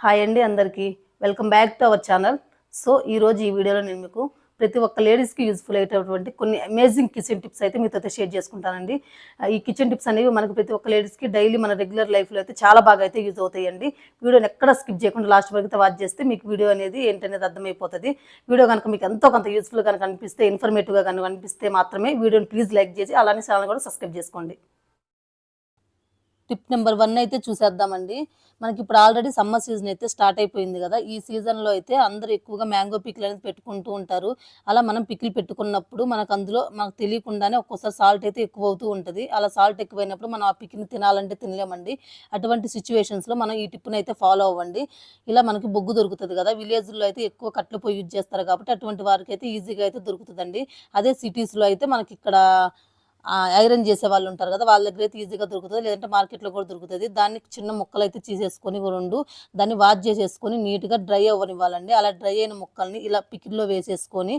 Hi అండి అందరికీ. Welcome back to our channel so ఈరోజు ఈ వీడియోలో నేను మీకు ప్రతి ఒక్క లేడీస్కి యూజ్ఫుల్ అయ్యేటటువంటి కొన్ని అమేజింగ్ కిచెన్ టిప్స్ అయితే మీతో అయితే షేర్ చేసుకుంటానండి. ఈ కిచెన్ టిప్స్ అనేవి మనకు ప్రతి ఒక్క లేడీస్కి డైలీ మన రెగ్యులర్ లైఫ్లో అయితే చాలా బాగా అయితే యూజ్ అవుతాయండి. వీడియోని ఎక్కడ స్కిప్ చేయకుండా లాస్ట్ వరకు వాచ్ చేస్తే మీకు వీడియో అనేది ఏంటనేది అర్థమైపోతుంది. వీడియో కనుక మీకు ఎంతో కొంత యూస్ఫుల్ కనుక అనిపిస్తే ఇన్ఫర్మేటివ్గా కనుక అనిపిస్తే మాత్రమే వీడియోని ప్లీజ్ లైక్ చేసి అలానే ఛానల్ కూడా సబ్స్క్రైబ్ చేసుకోండి. టిప్ నెంబర్ వన్ అయితే చూసేద్దామండి. మనకి ఇప్పుడు ఆల్రెడీ సమ్మర్ సీజన్ అయితే స్టార్ట్ అయిపోయింది కదా. ఈ సీజన్లో అయితే అందరూ ఎక్కువగా మ్యాంగో పిక్లు అనేది పెట్టుకుంటూ ఉంటారు. అలా మనం పిక్లు పెట్టుకున్నప్పుడు మనకు అందులో మనకు తెలియకుండానే ఒక్కోసారి సాల్ట్ అయితే ఎక్కువ అవుతూ ఉంటుంది. అలా సాల్ట్ ఎక్కువైనప్పుడు మనం ఆ పిక్ని తినాలంటే తినలేమండి. అటువంటి సిచ్యువేషన్స్లో మనం ఈ టిప్ని అయితే ఫాలో అవ్వండి. ఇలా మనకి బొగ్గు దొరుకుతుంది కదా. విలేజ్లో అయితే ఎక్కువ కట్లు పొయ్యి యూజ్ చేస్తారు కాబట్టి అటువంటి వారికి అయితే ఈజీగా అయితే దొరుకుతుందండి. అదే సిటీస్లో అయితే మనకి ఇక్కడ ఐరన్ చేసే వాళ్ళు ఉంటారు కదా వాళ్ళ దగ్గర అయితే ఈజీగా దొరుకుతుంది. లేదంటే మార్కెట్లో కూడా దొరుకుతుంది. దాన్ని చిన్న ముక్కలు అయితే తీసేసుకొని రెండు దాన్ని వాష్ చేసేసుకొని నీట్గా డ్రై అవ్వనివ్వాలండి. అలా డ్రై అయిన ముక్కల్ని ఇలా పికిల్లో వేసేసుకొని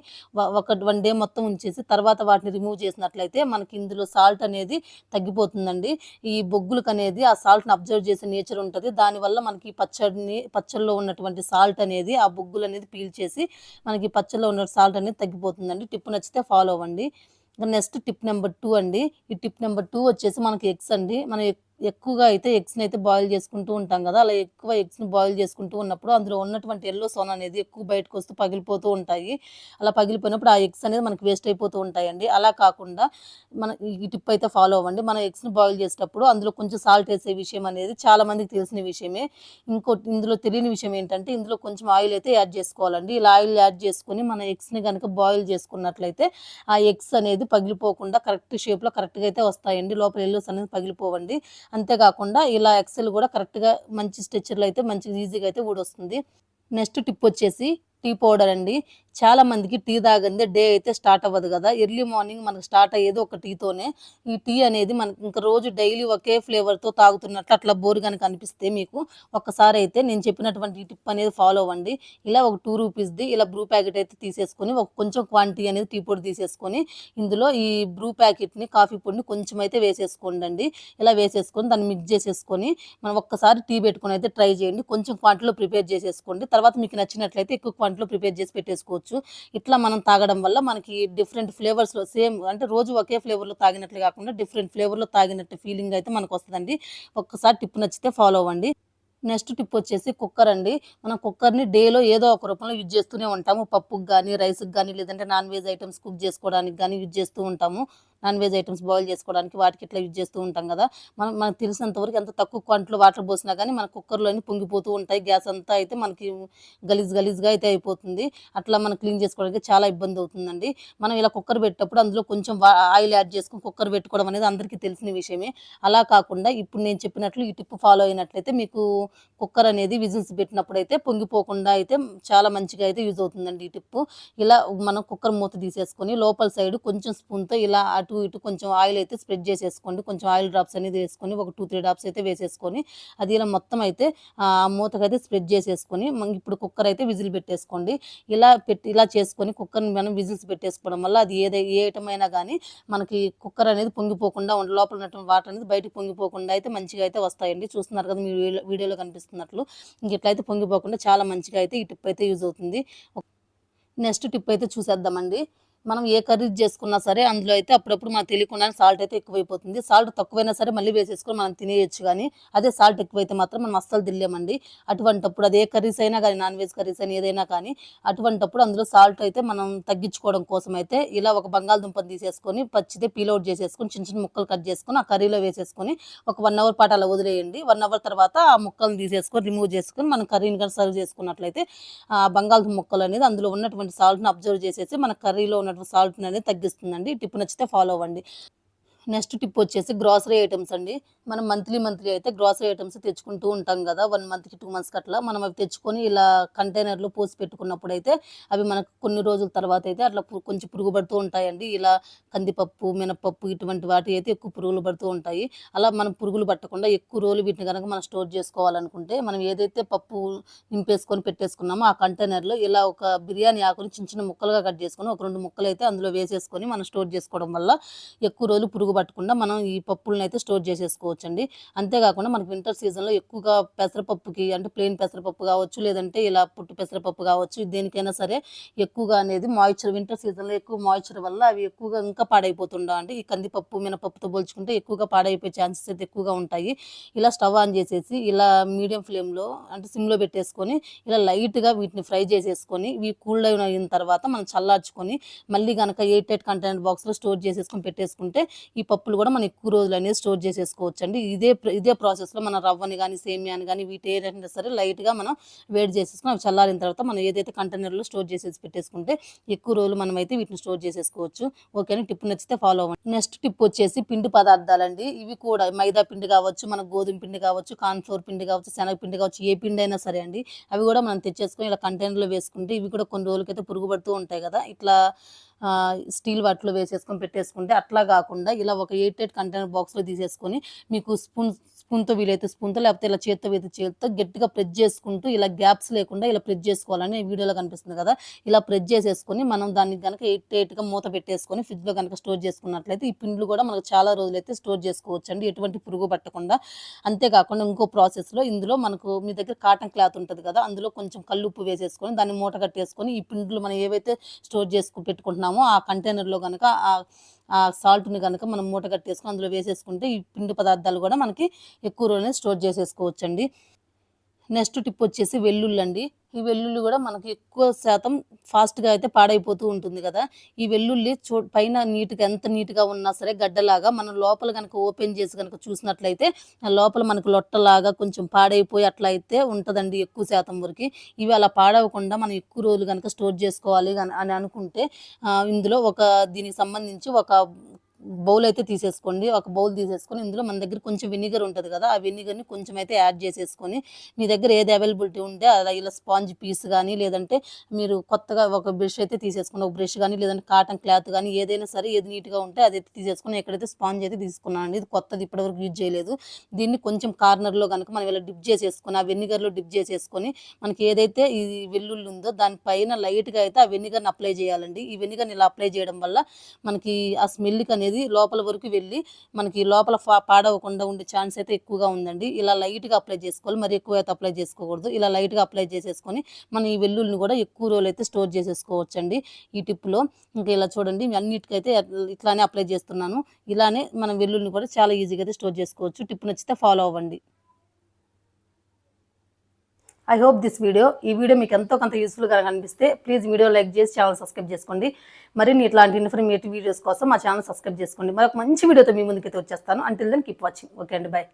ఒక వన్ డే మొత్తం ఉంచేసి తర్వాత వాటిని రిమూవ్ చేసినట్లయితే మనకి ఇందులో సాల్ట్ అనేది తగ్గిపోతుందండి. ఈ బొగ్గులకు అనేది ఆ సాల్ట్ని అబ్జర్వ్ చేసే నేచర్ ఉంటుంది. దానివల్ల మనకి పచ్చడిని పచ్చళ్ళలో ఉన్నటువంటి సాల్ట్ అనేది ఆ బొగ్గులు అనేది పీల్ చేసి మనకి పచ్చడిలో ఉన్న సాల్ట్ అనేది తగ్గిపోతుందండి. టిప్ నచ్చితే ఫాలో అవ్వండి. నెక్స్ట్ టిప్ నెంబర్ టూ అండి. ఈ టిప్ నెంబర్ టూ వచ్చేసి మనకి ఎగ్స్ అండి. మనం ఎక్- ఎక్కువగా అయితే ఎగ్స్ని అయితే బాయిల్ చేసుకుంటూ ఉంటాం కదా అలా ఎక్కువ ఎగ్స్ని బాయిల్ చేసుకుంటూ ఉన్నప్పుడు అందులో ఉన్నటువంటి ఎల్లో సోన్ అనేది ఎక్కువ బయటకు వస్తూ పగిలిపోతూ ఉంటాయి. అలా పగిలిపోయినప్పుడు ఆ ఎగ్స్ అనేది మనకి వేస్ట్ అయిపోతూ ఉంటాయండి. అలా కాకుండా మన ఈ టిప్ అయితే ఫాలో అవ్వండి. మనం ఎగ్స్ని బాయిల్ చేసేటప్పుడు అందులో కొంచెం సాల్ట్ వేసే విషయం అనేది చాలామందికి తెలిసిన విషయమే. ఇంకోటి ఇందులో తెలియని విషయం ఏంటంటే ఇందులో కొంచెం ఆయిల్ అయితే యాడ్ చేసుకోవాలండి. ఇలా ఆయిల్ యాడ్ చేసుకొని మన ఎగ్స్ని కనుక బాయిల్ చేసుకున్నట్లయితే ఆ ఎగ్స్ అనేది పగిలిపోకుండా కరెక్ట్ షేప్లో కరెక్ట్గా అయితే వస్తాయండి. లోపల ఎల్లోస్ అనేది పగిలిపోవండి. అంతేకాకుండా ఇలా ఎక్సెల్ కూడా కరెక్ట్గా మంచి స్ట్రెచ్చర్లో అయితే మంచి ఈజీగా అయితే ఊడొస్తుంది. నెక్స్ట్ టిప్ వచ్చేసి టీ పౌడర్ అండి. చాలా మందికి టీ తాగంది డే అయితే స్టార్ట్ అవ్వదు కదా. ఎర్లీ మార్నింగ్ మనకు స్టార్ట్ అయ్యేది ఒక టీతోనే ఈ టీ అనేది మనకి ఇంకా రోజు డైలీ ఒకే ఫ్లేవర్తో తాగుతున్నట్లు అట్లా బోర్ కనుక అనిపిస్తే మీకు ఒక్కసారి అయితే నేను చెప్పినటువంటి టిప్ అనేది ఫాలో అవ్వండి. ఇలా ఒక టూ రూపీస్ది ఇలా బ్రూ ప్యాకెట్ అయితే తీసేసుకొని ఒక కొంచెం క్వాంటిటీ అనేది టీ పొడి తీసేసుకొని ఇందులో ఈ బ్రూ ప్యాకెట్ని కాఫీ పొడిని కొంచెం అయితే వేసేసుకోండి అండి ఇలా వేసేసుకొని దాన్ని మిక్స్ చేసేసుకొని మనం ఒక్కసారి టీ పెట్టుకొని అయితే ట్రై చేయండి. కొంచెం క్వాంటిటీలో ప్రిపేర్ చేసేసుకోండి. తర్వాత మీకు నచ్చినట్లయితే ఎక్కువ క్వాంటిటీలో ప్రిపేర్ చేసి పెట్టేసుకోవచ్చు. ఇట్లా మనం తాగడం వల్ల మనకి డిఫరెంట్ ఫ్లేవర్స్లో సేమ్ అంటే రోజు ఒకే ఫ్లేవర్లో తాగినట్లు కాకుండా డిఫరెంట్ ఫ్లేవర్లో తాగినట్టు ఫీలింగ్ అయితే మనకు వస్తుందండి. ఒక్కసారి టిప్ నచ్చితే ఫాలో అవ్వండి. నెక్స్ట్ టిప్ వచ్చేసి కుక్కర్ అండి. మనం కుక్కర్ని డేలో ఏదో ఒక రూపంలో యూజ్ చేస్తూనే ఉంటాము. పప్పుకి కానీ రైస్కి కానీ లేదంటే నాన్ వెజ్ ఐటమ్స్ కుక్ చేసుకోవడానికి కానీ యూజ్ చేస్తూ ఉంటాము. నాన్ వెజ్ ఐటమ్స్ బాయిల్ చేసుకోవడానికి వాటికి ఇట్లా యూజ్ చేస్తూ ఉంటాం కదా. మనం మనకు తెలిసినంత వరకు ఎంత తక్కువ క్వాంటిటీలో వాటర్ పోసినా కానీ మన కుక్కర్లోని పొంగిపోతూ ఉంటాయి. గ్యాస్ అంతా అయితే మనకి గలీజ్ గలీజ్గా అయితే అయిపోతుంది. అట్లా మనం క్లీన్ చేసుకోవడానికి చాలా ఇబ్బంది అవుతుందండి. మనం ఇలా కుక్కర్ పెట్టేటప్పుడు అందులో కొంచెం ఆయిల్ యాడ్ చేసుకొని కుక్కర్ పెట్టుకోవడం అనేది అందరికీ తెలిసిన విషయమే. అలా కాకుండా ఇప్పుడు నేను చెప్పినట్లు ఈ టిప్ ఫాలో అయినట్లయితే మీకు కుక్కర్ అనేది విజిల్స్ పెట్టినప్పుడు అయితే పొంగిపోకుండా అయితే చాలా మంచిగా అయితే యూజ్ అవుతుందండి ఈ టిప్. ఇలా మనం కుక్కర్ మూత తీసేసుకొని లోపల సైడ్ కొంచెం స్పూన్తో ఇలా అటు ఇటు కొంచెం ఆయిల్ అయితే స్ప్రెడ్ చేసేసుకోండి. కొంచెం ఆయిల్ డ్రాప్స్ అనేది వేసుకొని ఒక టూ త్రీ డ్రాప్స్ అయితే వేసేసుకొని అది ఇలా మొత్తం అయితే ఆ మూతకైతే స్ప్రెడ్ చేసేసుకొని ఇప్పుడు కుక్కర్ అయితే విజిల్ పెట్టేసుకోండి. ఇలా పెట్టి ఇలా చేసుకొని కుక్కర్ని మనం విజిల్స్ పెట్టేసుకోవడం వల్ల అది ఏదై ఏ ఐటమైనా కానీ మనకి కుక్కర్ అనేది పొంగిపోకుండా లోపల ఉన్నటువంటి వాటర్ అనేది బయటకు పొంగిపోకుండా అయితే మంచిగా అయితే వస్తాయండి. చూస్తున్నారు కదా మీ వీడియోలో కనిపిస్తున్నట్లు. ఇంక ఇట్లయితే పొంగిపోకుండా చాలా మంచిగా అయితే ఈ టిప్ అయితే యూజ్ అవుతుంది. నెక్స్ట్ టిప్ అయితే చూసేద్దామండి. మనం ఏ కర్రీ చేసుకున్నా సరే అందులో అయితే అప్పుడప్పుడు మనకు తెలియకుండా సాల్ట్ అయితే ఎక్కువైపోతుంది. సాల్ట్ తక్కువైనా సరే మళ్ళీ వేసేసుకొని మనం తినేయచ్చు కానీ అదే సాల్ట్ ఎక్కువైతే మాత్రం మనం అస్సలు తినలేమండి. అటువంటప్పుడు అది ఏ కర్రీస్ అయినా కానీ నాన్ వెజ్ కర్రీస్ అయినా ఏదైనా కానీ అటువంటప్పుడు అందులో సాల్ట్ అయితే మనం తగ్గించుకోవడం కోసం అయితే ఇలా ఒక బంగాళదుంపని తీసేసుకొని పచ్చితే పీల్ అవుట్ చేసేసుకొని చిన్న చిన్న ముక్కలు కట్ చేసుకొని ఆ కర్రీలో వేసేసుకొని ఒక వన్ అవర్ పాటు అలా వదిలేయండి. వన్ అవర్ తర్వాత ఆ ముక్కలను తీసేసుకొని రిమూవ్ చేసుకొని మనం కర్రీని కానీ సర్వ్ చేసుకున్నట్లయితే ఆ బంగాళదుంప ముక్కలు అనేది అందులో ఉన్నటువంటి సాల్ట్ని అబ్జర్వ్ చేసేసి మన కర్రీలో ఉన్నటువంటి సాల్ట్ అనేది తగ్గిస్తుందండి. టిప్ నచ్చితే ఫాలో అవ్వండి. నెక్స్ట్ టిప్ వచ్చేసి గ్రాసరీ ఐటమ్స్ అండి. మనం మంత్లీ మంత్లీ అయితే గ్రాసరీ ఐటమ్స్ తెచ్చుకుంటూ ఉంటాం కదా వన్ మంత్కి టూ మంత్స్కి అట్లా మనం అవి తెచ్చుకొని ఇలా కంటైనర్లో పోసి పెట్టుకున్నప్పుడు అయితే అవి మనకు కొన్ని రోజుల తర్వాత అయితే అట్లా కొంచెం పురుగు పడుతూ ఉంటాయండి. ఇలా కందిపప్పు మినపప్పు ఇటువంటి వాటి అయితే ఎక్కువ పురుగులు పడుతూ ఉంటాయి. అలా మనం పురుగులు పట్టకుండా ఎక్కువ రోజులు వీటిని కనుక మనం స్టోర్ చేసుకోవాలనుకుంటే మనం ఏదైతే పప్పు నింపేసుకొని పెట్టేసుకున్నామో ఆ కంటైనర్లో ఇలా ఒక బిర్యానీ ఆకుని చిన్న చిన్న ముక్కలుగా కట్ చేసుకొని ఒక రెండు ముక్కలు అయితే అందులో వేసేసుకొని మనం స్టోర్ చేసుకోవడం వల్ల ఎక్కువ రోజులు పురుగు పట్టకుండా మనం ఈ పప్పులను అయితే స్టోర్ చేసేసుకోవచ్చు అండి అంతేకాకుండా మనకి వింటర్ సీజన్లో ఎక్కువగా పెసరపప్పుకి అంటే ప్లెయిన్ పెసరపప్పు కావచ్చు లేదంటే ఇలా పుట్టు పెసరపప్పు కావచ్చు దేనికైనా సరే ఎక్కువగా అనేది మాయిశ్చర్ వింటర్ సీజన్లో ఎక్కువ మాయిశ్చర్ వల్ల అవి ఎక్కువగా ఇంకా పాడైపోతుండవు అంటే ఈ కందిపప్పు మినపప్పుతో పోల్చుకుంటే ఎక్కువగా పాడైపోయే ఛాన్సెస్ అయితే ఎక్కువగా ఉంటాయి. ఇలా స్టవ్ ఆన్ చేసేసి ఇలా మీడియం ఫ్లేమ్లో అంటే సిమ్లో పెట్టేసుకొని ఇలా లైట్గా వీటిని ఫ్రై చేసేసుకొని ఇవి కూల్ డౌన్ అయిన తర్వాత మనం చల్లార్చుకొని మళ్ళీ కనుక ఎయిట్ ఎయిట్ కంటైనర్ బాక్స్లో స్టోర్ చేసేసుకొని పెట్టేసుకుంటే ఈ పప్పులు కూడా మనం ఎక్కువ రోజులు అనేది స్టోర్ చేసేసుకోవచ్చు అండి ఇదే ప్ర- ఇదే ప్రాసెస్లో మన రవ్వని కానీ సేమియాని కానీ వీటి ఏదైనా సరే లైట్గా మనం వేడి చేసేసుకుని అవి చల్లారిన తర్వాత మనం ఏదైతే కంటైనర్లో స్టోర్ చేసేసి పెట్టేసుకుంటే ఎక్కువ రోజులు మనం అయితే వీటిని స్టోర్ చేసేసుకోవచ్చు. ఓకేనా టిప్ నచ్చితే ఫాలో అవ్వండి. నెక్స్ట్ టిప్ వచ్చేసి పిండి పదార్థాలండి. ఇవి కూడా మైదా పిండి కావచ్చు మన గోధుమ పిండి కావచ్చు కార్న్ఫ్లోర్ పిండి కావచ్చు శనగ పిండి కావచ్చు ఏ పిండి అయినా సరే అండి. అవి కూడా మనం తెచ్చేసుకొని ఇలా కంటైనర్లో వేసుకుంటే ఇవి కూడా కొన్ని రోజులకైతే పురుగు పడుతూ ఉంటాయి కదా. ఇట్లా స్టీల్ వాటిలో వేసేసుకొని పెట్టేసుకుంటే అట్లా కాకుండా ఇలా ఒక ఎయిట్ ఎయిట్ కంటైనర్ బాక్స్లో తీసేసుకొని మీకు స్పూన్ స్పూన్తో వీలైతే స్పూన్తో లేకపోతే ఇలా చేత్తో వీలైతే చేతితో గట్టిగా ప్రెస్ చేసుకుంటూ ఇలా గ్యాప్స్ లేకుండా ఇలా ప్రెస్ చేసుకోవాలని వీడియోలో కనిపిస్తుంది కదా. ఇలా ప్రెస్ చేసేసుకొని మనం దాన్ని కనుక ఎయిట్ ఎయిట్గా మూత పెట్టేసుకొని ఫ్రిడ్జ్లో కనుక స్టోర్ చేసుకున్నట్లయితే ఈ పిండ్లు కూడా మనకు చాలా రోజులైతే స్టోర్ చేసుకోవచ్చు అండి ఎటువంటి పురుగు పట్టకుండా. అంతేకాకుండా ఇంకో ప్రాసెస్లో ఇందులో మనకు మీ దగ్గర కాటన్ క్లాత్ ఉంటుంది కదా అందులో కొంచెం కల్లుప్పు వేసేసుకొని దాన్ని మూట కట్టేసుకొని ఈ పిండ్లు మనం ఏవైతే స్టోర్ చేసుకు తీసుకున్నామో ఆ కంటైనర్లో కనుక ఆ ఆ సాల్ట్ని కనుక మనం మూట కట్టేసుకొని అందులో వేసేసుకుంటే ఈ పిండి పదార్థాలు కూడా మనకి ఎక్కువ రోజునే స్టోర్ చేసేసుకోవచ్చండి. నెక్స్ట్ టిప్ వచ్చేసి వెల్లుల్లి అండి ఈ వెల్లుల్లి కూడా మనకి ఎక్కువ శాతం ఫాస్ట్గా అయితే పాడైపోతూ ఉంటుంది కదా. ఈ వెల్లుల్లి చూ పైన నీట్గా ఎంత నీట్గా ఉన్నా సరే గడ్డలాగా మనం లోపల కనుక ఓపెన్ చేసి కనుక చూసినట్లయితే ఆ లోపల మనకు లొట్టలాగా కొంచెం పాడైపోయి అట్లా అయితే ఉంటుందండి ఎక్కువ శాతం వరకు. ఇవి అలా పాడవకుండా మనం ఎక్కువ రోజులు కనుక స్టోర్ చేసుకోవాలి అని అనుకుంటే ఇందులో ఒక దీనికి సంబంధించి ఒక బౌల్ అయితే తీసేసుకోండి. ఒక బౌల్ తీసేసుకొని ఇందులో మన దగ్గర కొంచెం వెనిగర్ ఉంటుంది కదా ఆ వెనిగర్ని కొంచెం అయితే యాడ్ చేసేసుకొని మీ దగ్గర ఏది అవైలబిలిటీ ఉంటే అలా ఇలా స్పాంజ్ పీస్ కానీ లేదంటే మీరు కొత్తగా ఒక బ్రష్ అయితే తీసేసుకుని ఒక బ్రష్ కానీ లేదంటే కాటన్ క్లాత్ కానీ ఏదైనా సరే ఏది నీట్గా ఉంటే అది అయితే తీసేసుకొని ఎక్కడైతే స్పాంజ్ అయితే తీసుకున్నానండి. ఇది కొత్తది ఇప్పటివరకు యూజ్ చేయలేదు. దీన్ని కొంచెం కార్నర్లో కనుక మనం ఇలా డిప్ చేసేసుకొని ఆ వెనిగర్లో డిప్ చేసేసుకొని మనకి ఏదైతే ఈ వెల్లుల్లి ఉందో దానిపైన లైట్గా అయితే ఆ వెనిగర్ని అప్లై చేయాలండి. ఈ వెనిగర్ని ఇలా అప్లై చేయడం వల్ల మనకి ఆ స్మెల్కి అనేది లోపల వరకు వెళ్ళి మనకి లోపల పాడవకుండా ఉండే ఛాన్స్ అయితే ఎక్కువగా ఉందండి. ఇలా లైట్గా అప్లై చేసుకోవాలి. మరి ఎక్కువ అయితే అప్లై చేసుకోకూడదు. ఇలా లైట్గా అప్లై చేసేసుకొని మనం ఈ వెల్లుల్ని కూడా ఎక్కువ రోజులు అయితే స్టోర్ చేసేసుకోవచ్చండి ఈ టిప్లో. ఇంకా ఇలా చూడండి అన్నిటికైతే ఇట్లానే అప్లై చేస్తున్నాను. ఇలానే మనం వెల్లుల్ని కూడా చాలా ఈజీగా అయితే స్టోర్ చేసుకోవచ్చు. టిప్ నచ్చితే ఫాలో అవ్వండి. ఐ హోప్ దిస్ వీడియో ఈ వీడియో మీకు ఎంతో కొంత యూస్ఫుల్గా కనిపిస్తే ప్లీజ్ వీడియో లైక్ చేసి ఛానల్ సబ్స్క్రైబ్ చేసుకోండి. మరిన్ని ఇట్లాంటి ఇన్ఫర్మేటివ్ వీడియోస్ కోసం మా ఛానల్ సబ్స్క్రైబ్ చేసుకోండి. మరొక మంచి వీడియోతో మీ ముందుకైతే వచ్చేస్తాను. Until then keep watching okay అండి బాయ్